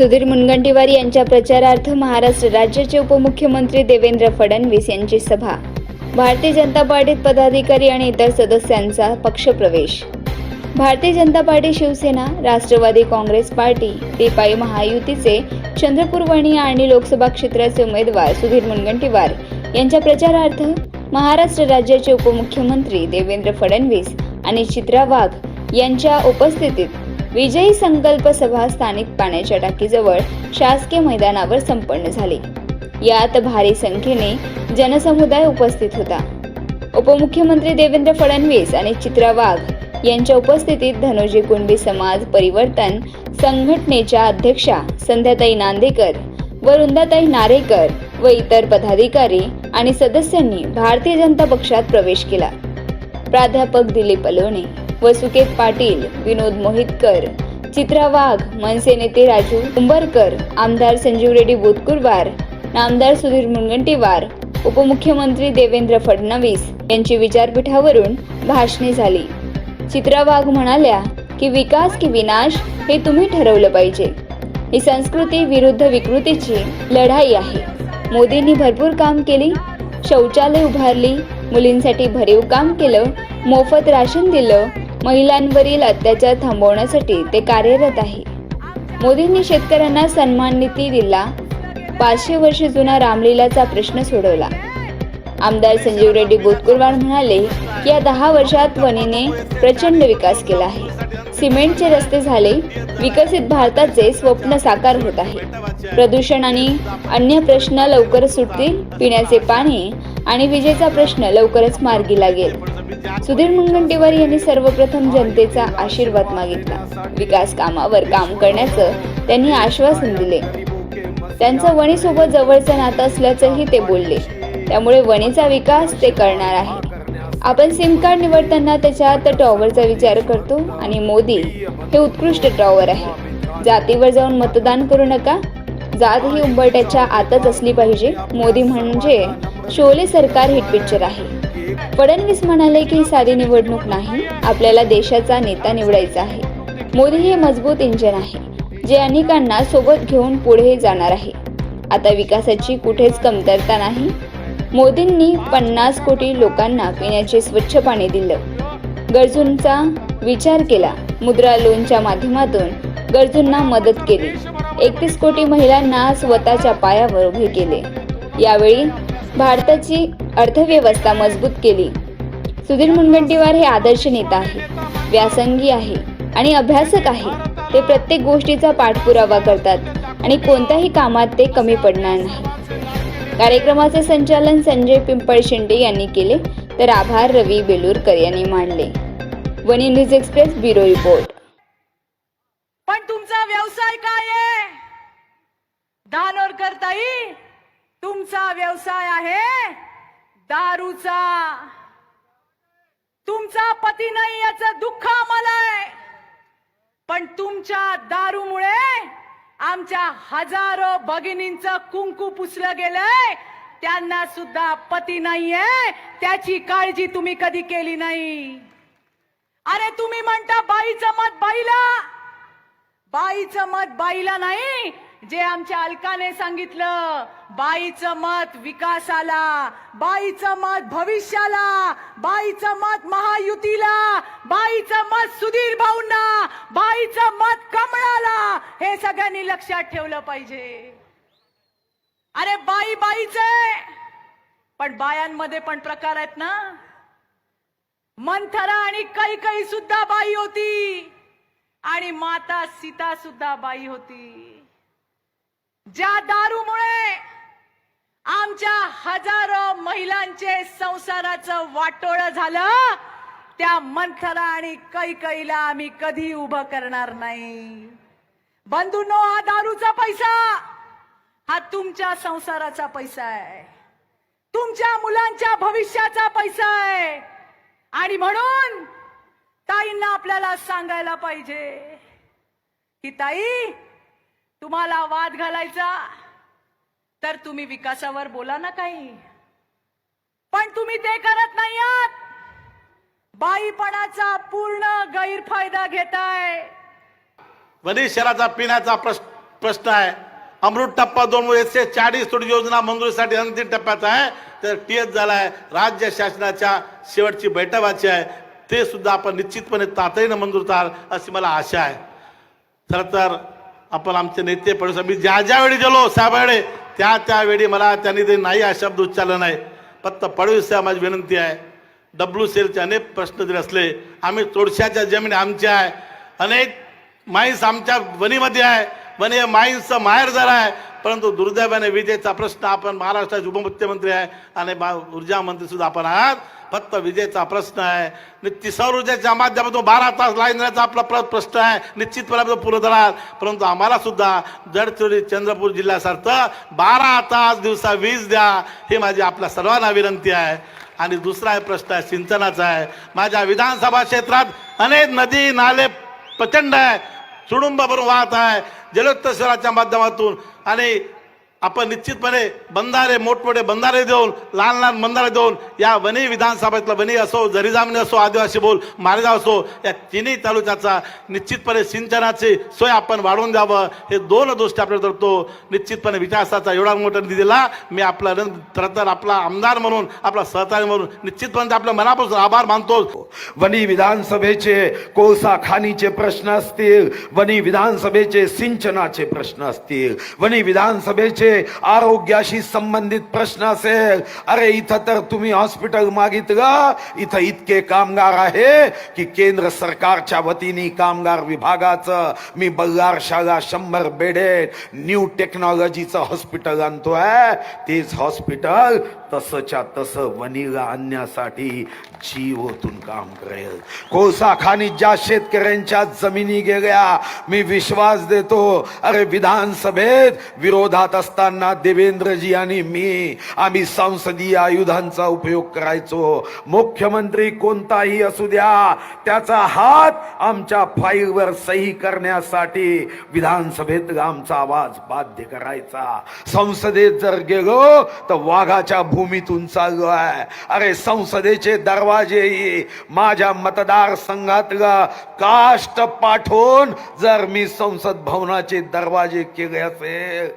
सुधीर मुनगंटीवार यांच्या प्रचारार्थ महाराष्ट्र राज्याचे उपमुख्यमंत्री देवेंद्र फडणवीस यांची सभा. भारतीय जनता पार्टीत पदाधिकारी आणि इतर सदस्यांचा पक्षप्रवेश. भारतीय जनता पार्टी शिवसेना राष्ट्रवादी काँग्रेस पार्टी रिपाई महायुतीचे चंद्रपूर वणी आणि लोकसभा क्षेत्राचे उमेदवार सुधीर मुनगंटीवार यांच्या प्रचारार्थ महाराष्ट्र राज्याचे उपमुख्यमंत्री देवेंद्र फडणवीस आणि चित्रा वाघ यांच्या उपस्थितीत विजयी संकल्प सभा स्थानिक पाण्याच्या टाकीजवळ शासकीय मैदानावर संपन्न झाली. यात भारी संख्येने जनसमुदाय उपस्थित होता. उपमुख्यमंत्री देवेंद्र फडणवीस आणि चित्रा वाघ यांच्या उपस्थितीत धनोजी कुणबी समाज परिवर्तन संघटनेच्या अध्यक्षा संध्याताई नांदेकर वरुंदाताई वृंदाताई नारेकर व इतर पदाधिकारी आणि सदस्यांनी भारतीय जनता पक्षात प्रवेश केला. प्राध्यापक दिलीप अलोणे वसुकेत पाटील विनोद मोहितकर चित्रा वाघ मनसे नेते राजू उंबरकर आमदार संजीव रेड्डी बुतकुरवार नामदार सुधीर मुनगंटीवार उपमुख्यमंत्री देवेंद्र फडणवीस यांची विचारपीठावरून भाषणे झाली. चित्रा वाघ म्हणाल्या की विकास की विनाश हे तुम्ही ठरवलं पाहिजे. ही संस्कृती विरुद्ध विकृतीची लढाई आहे. मोदींनी भरपूर काम केली शौचालय उभारली मुलींसाठी भरीव काम केलं मोफत राशन दिलं महिलांवरील अत्याचार थांबवण्यासाठी ते कार्यरत आहे. मोदींनी शेतकऱ्यांना सन्मान निधी दिला. पाचशे वर्ष जुना रामलीलाचा प्रश्न सोडवला. आमदार संजीव रेड्डी बोतकुरवार म्हणाले की या दहा वर्षात वनीने प्रचंड विकास केला आहे. सिमेंटचे रस्ते झाले. विकसित भारताचे स्वप्न साकार होत आहे. प्रदूषण आणि अन्य प्रश्न लवकर सुटतील. पिण्याचे पाणी आणि विजेचा प्रश्न लवकरच मार्गी लागेल. सुधीर मुनगंटीवार यांनी सर्वप्रथम जनतेचा आशीर्वाद मागितला. विकास कामावर काम करण्याचं त्यांनी आश्वासन दिले. त्यांचं वणीसोबत जवळचं नातं असल्याचंही ते बोलले. त्यामुळे वणीचा विकास ते करणार आहे. आपण सिम कार्ड निवडताना त्याच्यात टॉवरचा विचार करतो आणि मोदी हे उत्कृष्ट टॉवर आहे. जातीवर जाऊन मतदान करू नका. जात ही उंबरट्याच्या आतच असली पाहिजे. मोदी म्हणजे शोले सरकार हिट पिक्चर आहे. फडणवीस म्हणाले की सारी साधी निवडणूक नाही आपल्याला देशाचा नेता निवडायचा आहे. मोदी हे मजबूत इंजन आहे जे अनेकांना सोबत घेऊन पुढे जाणार आहे. आता विकासाची कुठेच कमतरता नाही. मोदींनी पन्नास कोटी लोकांना पिण्याचे स्वच्छ पाणी दिलं. गरजूंचा विचार केला. मुद्रा लोनच्या माध्यमातून गरजूंना मदत केली. एकतीस कोटी महिलांना स्वतःच्या पायावर उभे केले. यावेळी भारताची अर्थव्यवस्था मजबूत केली. सुधीर मुनगंटीवार हे आदर्श नेता आहे व्यासंगी आहे आणि अभ्यासक आहे. ते प्रत्येक गोष्टीचा पाठपुरावा करतात आणि कोणत्याही कामात ते कमी पडणार नाही. कार्यक्रमाचे संचालन संजय पिंपळ शिंदे यांनी केले तर आभार रवी बेलूरकर यांनी मांडले one news express bureau report. पण तुमचा व्यवसाय काय आहे? दानोरकर ताई तुमचा व्यवसाय आहे दारूचा. तुमचा पती नाही याचं दुःख आम्हाला आहे. पण तुमच्या दारूमुळे आमच्या हजारो भगिनींचं कुंकू पुसलं गेलंय. त्यांना सुद्धा पती नाहीये त्याची काळजी तुम्ही कधी केली नाही. अरे तुम्ही म्हणता बाईचं मत बाईला. बाईचं मत बाईला नाही जे आमच्या अलकाने सांगितलं बाईचं मत विकासाला बाईचं मत भविष्याला बाईचं मत महायुतीला बाईचं मत सुधीर भाऊंना बाईचं मत कमळाला हे सगळ्यांनी लक्षात ठेवलं पाहिजे. अरे बाई बाईच! आहे पण बायांमध्ये पण प्रकार आहेत ना? मंथरा आणि कैकई सुद्धा बाई होती आणि माता सीता सुद्धा बाई होती. ज्या दारूमुळे आमच्या हजारो महिलांचे संसाराचं वाटोळ झालं त्या मंथरा आणि कैकईला आम्ही कधी उभं करणार नाही. बंधूंनो हा दारूचा पैसा हा तुमच्या संसाराचा पैसा आहे. तुमच्या मुलांच्या भविष्याचा पैसा आहे. आणि म्हणून ताईंना आपल्याला सांगायला पाहिजे की ताई तुम्हाला वाद घालायचा? तर तुम्ही विकासावर बोला ना काही. पण तुम्ही ते करत नाही आहात बाईपणाचा पूर्ण गैरफायदा घेताय. वनी शहराचा पिण्याचा प्रश्न प्रश्न आहे. अमृत टप्पा दोन एकशे चाळीस कोटी योजना मंजुरीसाठी अंतिम टप्प्यात आहे. तर टीएस झालाय राज्य शासनाच्या शेवटची बैठक व्हायची आहे. ते सुद्धा आपण निश्चितपणे तातडीनं मंजूर कराल अशी मला आशा आहे. खरं तर आपण आमचे नेते पडोस मी ज्या ज्यावेळी गेलो साहेबाकडे त्या त्यावेळी मला त्यांनी ते नाही हा शब्द उच्चारला नाही. फक्त पडवीस साहेब माझी विनंती आहे. डब्ल्यू सेलचे अनेक प्रश्न जरी असले आम्ही तोडशाच्या जमीन आमच्या आहे. अनेक माईन्स आमच्या वनीमध्ये आहे. वनी हे माईन्सचं माहेर झाला आहे. परंतु दुर्दैवाने विजेचा प्रश्न आपण महाराष्ट्राचे उपमुख्यमंत्री आहे. आणि ऊर्जा मंत्री सुद्धा आपण आहात. फक्त विजेचा प्रश्न आहे. निश्चित सौर ऊर्जेच्या माध्यमातून बारा तास लाईन देण्याचा आपला प्र- प्रश्न आहे. निश्चितपणे पुरं पुरत परंतु आम्हाला सुद्धा जडचोरी चंद्रपूर जिल्ह्यासारखं बारा तास दिवसा वीज द्या हे माझी आपल्या सर्वांना विनंती आहे. आणि दुसरा प्रश्न आहे सिंचनाचा आहे. माझ्या विधानसभा क्षेत्रात अनेक नदी नाले प्रचंड आहे. सुडुंब भरून वाहत आहे. जलोत्सवाच्या माध्यमातून आणि आपण निश्चितपणे बंधारे मोठमोठे बंधारे देऊन लहान लहान बंधारे देऊन या वनी विधानसभेतलं वणी असो जरीजामणी असो आदिवासी बोल मारेगाव असो या तिन्ही तालुक्याचा निश्चितपणे सिंचनाची सोय आपण वाढवून द्यावं हे दोन गोष्टी आपल्याला करतो. निश्चितपणे विकासाचा एवढा मोठा निधी दिला मी आपला रण- तर आपला आमदार म्हणून आपला सहकारी म्हणून निश्चितपणे आपल्या मनापासून आभार मानतो. वनी विधानसभेचे कोळसा खाणीचे प्रश्न असतील वनी विधानसभेचे सिंचनाचे प्रश्न असतील वनी विधानसभेचे आरोग्याशी संबंधित प्रश्न असेल अरे इथं तर तुम्ही हॉस्पिटल मागितलं इथं इतके कामगार आहे की केंद्र सरकारच्या वतीने कामगार विभागाचं मी बल्लार शाळा शंभर बेडेड न्यू टेक्नॉलॉजीचं हॉस्पिटल आणतोय. तेच हॉस्पिटल तसंच्या तसं वनीला आणण्यासाठी जीव ओतून काम करेल. कोळसा खाणी ज्या शेतकऱ्यांच्या जमिनी गेल्या मी विश्वास देतो अरे विधानसभेत विरोधात असताना देवेंद्रजी आणि मी आम्ही संसदीय आयुधांचा उपयोग करायचो. मुख्यमंत्री कोणताही असू द्या त्याचा हात आमच्या फाईलवर सही करण्यासाठी विधानसभेत आमचा आवाज बाध्य करायचा. संसदेत जर गेलो तर वाघाच्या भूमीतून चाललो आहे. अरे संसदेचे दरवाजे माझ्या मतदारसंघातला काष्ट पाठवून जर मी संसद भवनाचे दरवाजे केले असेल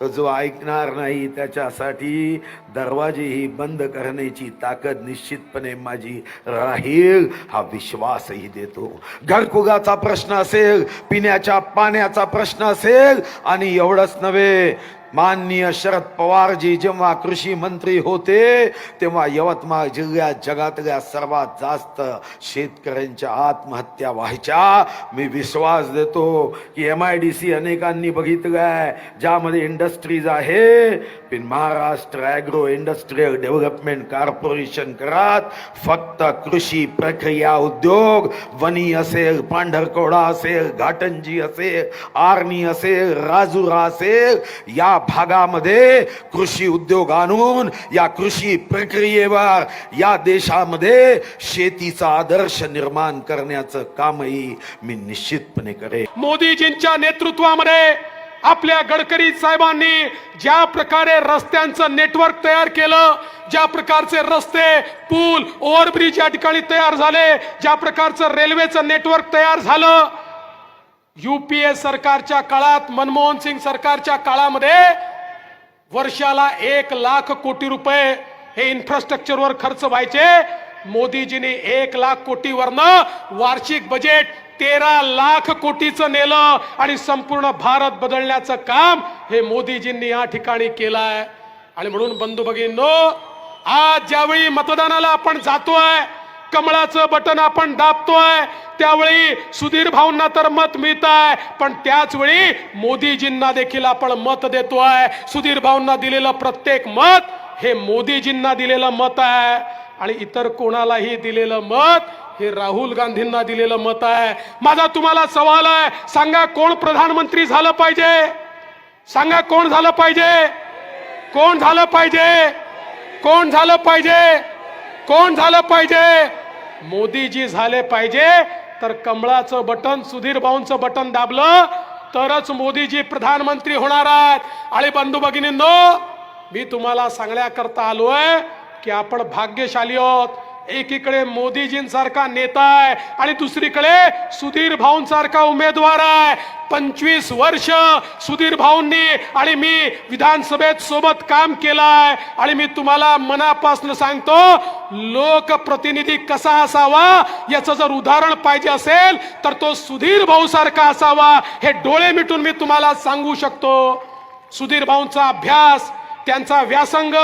तर जो ऐकणार नाही त्याच्यासाठी दरवाजेही बंद करण्याची ताकद निश्चितपणे माझी राहील हा विश्वासही देतो. घरकुगाचा प्रश्न असेल पिण्याच्या पाण्याचा प्रश्न असेल आणि एवढंच नव्हे माननीय शरद पवारजी जेव्हा कृषी मंत्री होते तेव्हा यवतमाळ जिल्ह्यात जगातल्या सर्वात जास्त शेतकऱ्यांच्या आत्महत्या व्हायच्या. मी विश्वास देतो की एम आय डी सी अनेकांनी बघितलं आहे ज्यामध्ये इंडस्ट्रीज आहे पण Maharashtra agro industrial development corporation करात फक्त कृषी प्रक्रिया उद्योग वनी असेल पांढरकोडा असेल घाटंजी असेल आर्णी असेल राजुरा असेल या भागामध्ये कृषी उद्योग आणून या कृषी प्रक्रियेवर या देशामध्ये शेतीचा आदर्श निर्माण करण्याचं कामही मी निश्चितपणे करेन. मोदीजींच्या नेतृत्वामध्ये आपल्या गडकरी साहेबांनी ज्या प्रकारे रस्त्यांचं नेटवर्क तयार केलं ज्या प्रकारचे रस्ते पूल ओव्हरब्रिज या ठिकाणी तयार झाले ज्या प्रकारचं रेल्वेचं नेटवर्क तयार झालं युपीए सरकारच्या काळात मनमोहन सिंग सरकारच्या काळामध्ये वर्षाला एक लाख कोटी रुपये हे इन्फ्रास्ट्रक्चरवर खर्च व्हायचे. मोदीजींनी एक लाख कोटीवरनं वार्षिक बजेट तेरा लाख कोटीचं नेलं आणि संपूर्ण भारत बदलण्याचं काम हे मोदीजींनी या ठिकाणी केलं आहे आणि म्हणून बंधू भगिनींनो आज ज्यावेळी मतदानाला आपण जातोय कमळाचं बटन आपण दाबतोय त्यावेळी सुधीर भाऊंना तर मत मिळत आहे पण त्याच वेळी मोदीजींना देखील आपण मत देतोय. सुधीर भाऊंना दिलेलं प्रत्येक मत हे मोदीजींना दिलेलं मत आहे. आणि इतर कोणालाही दिलेलं मत हे राहुल गांधींना दिलेलं मत आहे. माझा तुम्हाला सवाल आहे. सांगा कोण प्रधानमंत्री झालं पाहिजे? सांगा कोण झालं पाहिजे? कोण झालं पाहिजे? कोण झालं पाहिजे? कोण झालं पाहिजे? मोदीजी झाले पाहिजे. तर कमळाचं बटन सुधीर भाऊंचं बटन दाबलं तरच मोदीजी प्रधानमंत्री होणार आहेत. आणि बंधू भगिनींनो मी तुम्हाला सांगण्याकरता आलोय की आपण भाग्यशाली आहोत. एकीकडे मोदीजींसारखा नेता आहे आणि दुसरीकडे सुधीर भाऊंसारखा उमेदवार आहे. पंचवीस वर्ष सुधीर भाऊंनी आणि मी विधानसभेत सोबत काम केलं आहे. आणि मी तुम्हाला मनापासून सांगतो लोकप्रतिनिधी कसा असावा याचं जर उदाहरण पाहिजे असेल तर तो सुधीर भाऊ सारखा असावा हे डोळे मिटून मी तुम्हाला सांगू शकतो. सुधीर भाऊंचा अभ्यास त्यांचा व्यासंग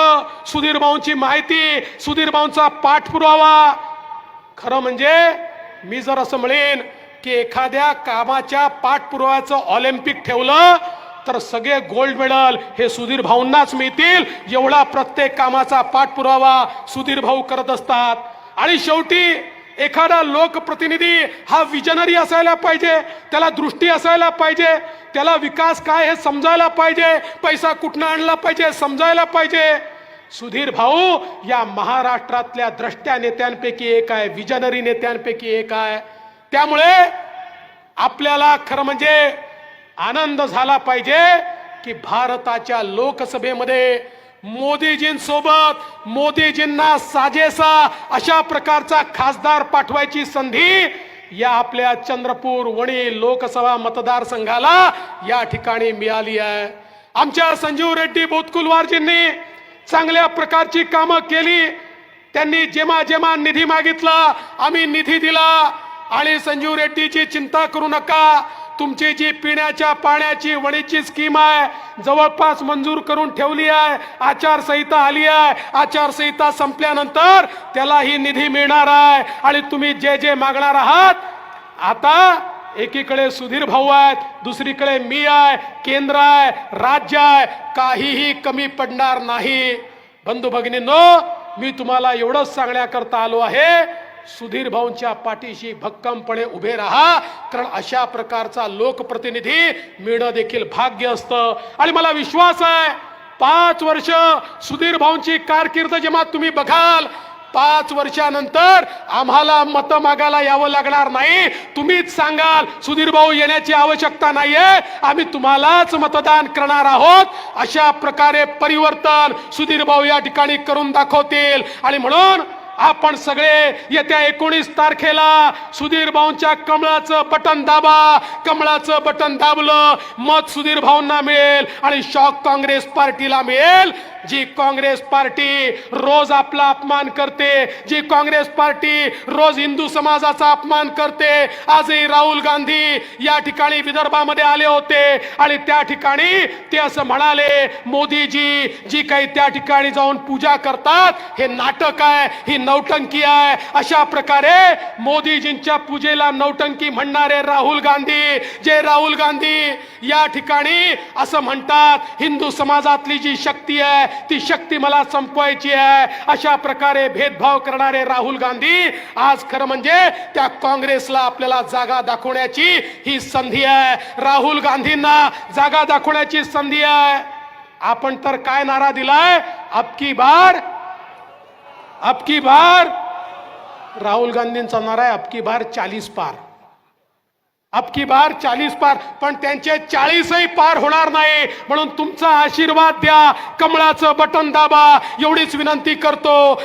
सुधीर भाऊंची माहिती सुधीर भाऊंचा पाठपुरावा. खरं म्हणजे मी जर असं म्हणेन की एखाद्या कामाच्या पाठपुराव्याचं ऑलिम्पिक ठेवलं तर सगळे गोल्ड मेडल हे सुधीर भाऊंनाच मिळतील. एवढा प्रत्येक कामाचा पाठपुरावा सुधीर भाऊ करत असतात. आणि शेवटी एखादा लोकप्रतिनिधी हा विजनरी असायला पाहिजे त्याला दृष्टी असायला पाहिजे त्याला विकास काय हे समजायला पाहिजे पैसा कुठनं आणला पाहिजे समजायला पाहिजे. सुधीर भाऊ या महाराष्ट्रातल्या द्रष्ट्या नेत्यांपैकी एक आहे विजनरी नेत्यांपैकी एक आहे. त्यामुळे आपल्याला खरं म्हणजे आनंद झाला पाहिजे की भारताच्या लोकसभेमध्ये मोदीजींसोबत मोदीजींना साजेसा अशा प्रकारचा खासदार पाठवायची संधी या आपल्या चंद्रपूर वणी लोकसभा मतदारसंघाला या ठिकाणी मिळाली आहे. आमच्या संजीव रेड्डी बोतकुलवारजींनी चांगल्या प्रकारची कामं केली. त्यांनी जेव्हा जेमा निधी मागितला आम्ही निधी दिला. आणि संजीव रेड्डीची चिंता करू नका. तुमची जी पिण्याच्या पाण्याची वणीची स्कीम आहे जवळपास मंजूर करून ठेवली आहे आचारसंहिता आली आहे आचारसंहिता संपल्यानंतर त्यालाही निधी मिळणार आहे. आणि तुम्ही जे जे मागणार आहात आता एकीकडे सुधीर भाऊ आहेत दुसरीकडे मी आहे केंद्र आहे राज्य आहे काहीही कमी पडणार नाही. बंधू भगिनींनो मी तुम्हाला एवढंच सांगण्याकरता आलो आहे सुधीर भाऊंच्या पाठीशी भक्कमपणे उभे राहा. कारण अशा प्रकारचा लोकप्रतिनिधी मिळणं देखील भाग्य असतं. आणि मला विश्वास आहे पाच वर्ष सुधीर भाऊंची कारकीर्द जेव्हा तुम्ही बघाल पाच वर्षानंतर आम्हाला मत मागायला यावं लागणार नाही. तुम्हीच सांगाल सुधीर भाऊ येण्याची आवश्यकता नाहीये. आम्ही तुम्हालाच मतदान करणार आहोत. अशा प्रकारे परिवर्तन सुधीर भाऊ या ठिकाणी करून दाखवतील. आणि म्हणून आपण सगळे येत्या एकोणीस तारखेला सुधीर भाऊंच्या कमळाचं बटन दाबा. कमळाचं बटन दाबलं मत सुधीर भाऊंना मिळेल आणि शॉक काँग्रेस पार्टीला मिळेल. जी काँग्रेस पार्टी रोज आपला अपमान करते जी काँग्रेस पार्टी रोज हिंदू समाजाचा अपमान करते आजही राहुल गांधी या ठिकाणी विदर्भामध्ये आले होते आणि त्या ठिकाणी ते असं म्हणाले मोदीजी जी काही त्या ठिकाणी जाऊन पूजा करतात हे नाटक आहे ही नौटंकी आहे. अशा प्रकारे मोदीजींच्या पूजेला नौटंकी म्हणणारे राहुल गांधी जे राहुल गांधी या ठिकाणी असं म्हणतात हिंदू समाजातली जी शक्ती आहे ती शक्ती मला संपवायची आहे. अशा प्रकारे भेदभाव करणारे राहुल गांधी आज खरं म्हणजे त्या काँग्रेसला आपल्याला जागा दाखवण्याची ही संधी आहे. राहुल गांधींना जागा दाखवण्याची संधी आहे. आपण तर काय नारा दिलाय? अबकी बार? अबकी बार? राहुल गांधींचा नारा आहे अबकी बार चालीस पार. अबकी बार चाळीस पार पण त्यांचे चाळीसही पार होणार नाही. म्हणून तुमचा आशीर्वाद द्या. कमळाचं बटन दाबा. एवढीच विनंती करतो.